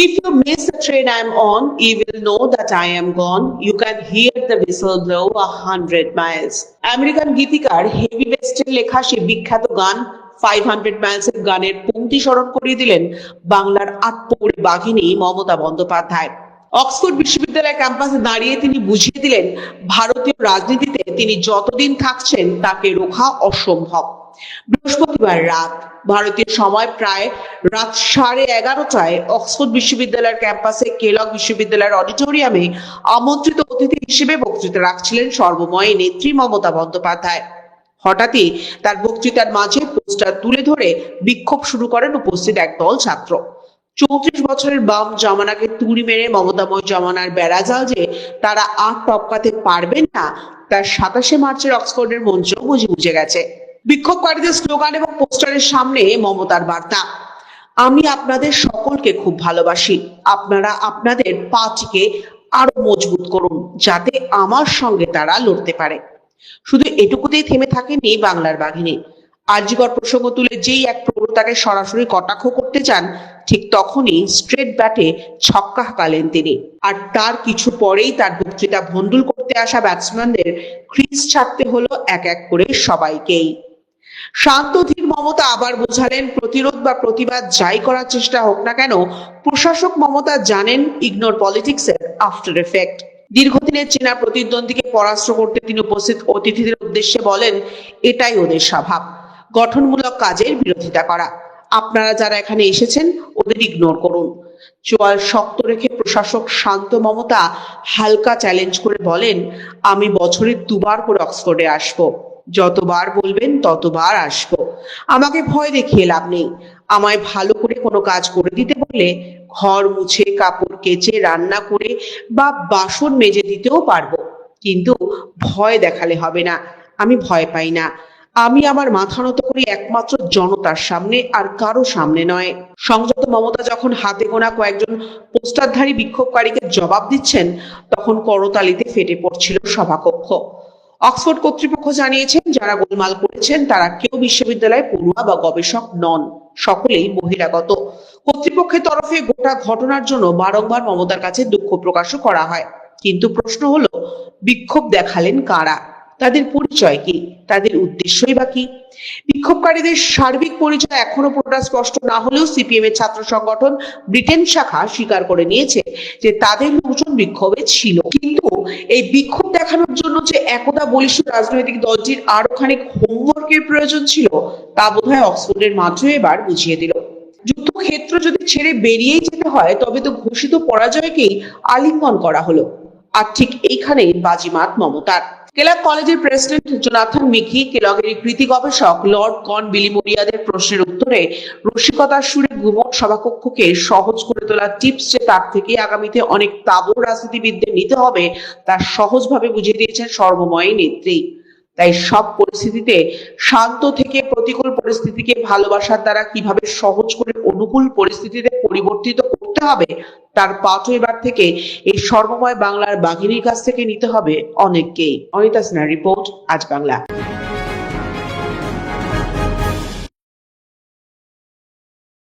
If you miss the train I'm on, you will know that I am gone. You can hear the whistle blow a hundred miles. American গীতিকার heavy ওয়েস্টের লেখা সেই বিখ্যাত গান five hundred Miles এর গানের পংক্তি স্মরণ করিয়ে দিলেন বাংলার আটপৌরি বাঘিনী মমতা বন্দ্যোপাধ্যায় অক্সফোর্ড বিশ্ববিদ্যালয় ক্যাম্পাসে দাঁড়িয়ে তিনি বুঝিয়ে দিলেন, ভারতীয় রাজনীতিতে তিনি যতদিন থাকছেন তাকে রোখা অসম্ভব। বৃহস্পতিবার রাত, ভারতীয় সময় প্রায় রাত সাড়ে এগারোটায় অক্সফোর্ড বিশ্ববিদ্যালয়ের ক্যাম্পাসে কেলক বিশ্ববিদ্যালয়ের অডিটোরিয়ামে আমন্ত্রিত অতিথি হিসেবে বক্তৃতা রাখছিলেন সর্বময় নেত্রী মমতা বন্দ্যোপাধ্যায়। হঠাৎই তার বক্তৃতার মাঝে পোস্টার তুলে ধরে বিক্ষোভ শুরু করেন উপস্থিত একদল ছাত্র। চৌত্রিশ বছরের বাম জামানাকে তুড়ি মেরে মমতাময় জামানার বেড়াজাল যে তারা আর টপকাতে পারবেন না, তার সাতাশে মার্চের অক্সফোর্ডের মঞ্চ বুঝে বুঝে গেছে। বিক্ষোভকারীদের স্লোগান এবং পোস্টারের সামনে মমতার বার্তা। আমি আপনাদের সকলকে খুব ভালোবাসি। আপনারা আপনাদের পার্টিকে আরও মজবুত করুন, যাতে আমার সঙ্গে তারা লড়তে পারে। শুধু এটুকুতেই থেমে থাকেনি বাংলার বাঘিনী। আর্যিকর প্রসঙ্গ তুলে যেই এক প্রবণতাকে সরাসরি কটাক্ষ করতে চান, ঠিক তখনই স্ট্রেট ব্যাটে ছক্কা হাঁকালেন তিনি। আর তার কিছু পরেই তার বক্তৃতা ভন্ডুল করতে আসা ব্যাটসম্যানদের ক্রিজ ছাড়তে হলো এক এক করে সবাইকেই। শান্ত ধীর মমতা আবার বোঝালেন, প্রতিরোধ বা প্রতিবাদ যাই করার চেষ্টা হোক না কেন, প্রশাসক মমতা জানেন ইগনোর পলিটিক্স এর আফটার এফেক্ট দীর্ঘদিনের চেনা প্রতিদ্বন্দ্বীকে পরাস্ত করতে তিনি উপস্থিত অতিথিদের উদ্দেশ্যে বলেন, এটাই ওদের স্বভাব। গঠনমূলক কাজের বিরোধিতা করা। আপনারা যারা এখানে এসেছেন, ওদের ইগনোর করুন। চোয়াল শক্ত রেখে প্রশাসক শান্ত মমতা হালকা চ্যালেঞ্জ করে বলেন, আমি বছরে দুবার করে অক্সফোর্ডে আসব। যতবার বলবেন, ততবার আসব। আমাকে ভয় দেখিয়ে লাভ নেই। আমায় ভালো করে কোনো কাজ করে দিতে বললে ঘর মুছে, কাপড় কেচে, রান্না করে বা বাসন মেজে দিতেও পারব। কিন্তু ভয় দেখালে হবে না। আমি ভয় পাই না। আমি আমার মাথা নত করি একমাত্র জনতার সামনে আর কারও সামনে নয়। সংযত মমতা যখন হাতে গোনা কয়েকজন পোস্টারধারী বিক্ষোভকারীকে জবাব দিচ্ছেন, তখন করতালিতে ফেটে পড়ছিল সভাকক্ষ। অক্সফোর্ড কর্তৃপক্ষ জানিয়েছেন, যারা গোলমাল করেছেন, তারা কেউ বিশ্ববিদ্যালয়ে পড়ুয়া বা গবেষক নন, সকলেই বহিরাগত। কর্তৃপক্ষের তরফে গোটা ঘটনার জন্য বারংবার মমতার কাছে দুঃখ প্রকাশও করা হয়। কিন্তু প্রশ্ন হলো, বিক্ষোভ দেখালেন কারা? তাদের পরিচয় কি? তাদের উদ্দেশ্যই বা কি? বিক্ষোভকারীদের সার্বিক পরিচয় এখনও পুরোটা স্পষ্ট না হলেও সিপিএম এর ছাত্র সংগঠন ব্রিটেন শাখা স্বীকার করে নিয়েছে যে তাদের লোকজন বিক্ষোভে ছিল। কিন্তু এই বিক্ষোভ দেখানোর জন্য যে একদা বলিষ্ঠ রাজনৈতিক দলটির আরও খানিক হোমওয়ার্কের প্রয়োজন ছিল, তা বোধহয় অক্সফোর্ডের মাধ্যমে এবার বুঝিয়ে দিল। যুদ্ধক্ষেত্র যদি ছেড়ে বেরিয়েই যেতে হয়, তবে তো ঘোষিত পরাজয়কেই আলিঙ্গন করা হলো। আর ঠিক এইখানেই বাজিমাত মমতার। কেলগ কলেজের প্রেসিডেন্ট জোনাথন মিকি, কেলগের কৃতি গবেষক লর্ড কন বিলিমোরিয়াদের প্রশ্নের উত্তরে, রসিকতার সুরে গুমট সভাকক্ষকে সহজ করে তোলা টিপস যে তার থেকে আগামীতে অনেক তাবর রাজনীতিবিদদের নিতে হবে, তা সহজভাবে বুঝিয়ে দিয়েছেন সর্বময় নেত্রী। তাই সব পরিস্থিতিতে শান্ত থেকে প্রতিকূল পরিস্থিতিকে ভালোবাসার দ্বারা কীভাবে সহজ করে অনুকূল পরিস্থিতিতে পরিবর্তিত করতে হবে, তার পাঠও এবার থেকে এই সর্বময় বাংলার বাঘিনীর কাছ থেকে নিতে হবে অনেককেই। অনিতা সিনহা রিপোর্ট, আজ বাংলা।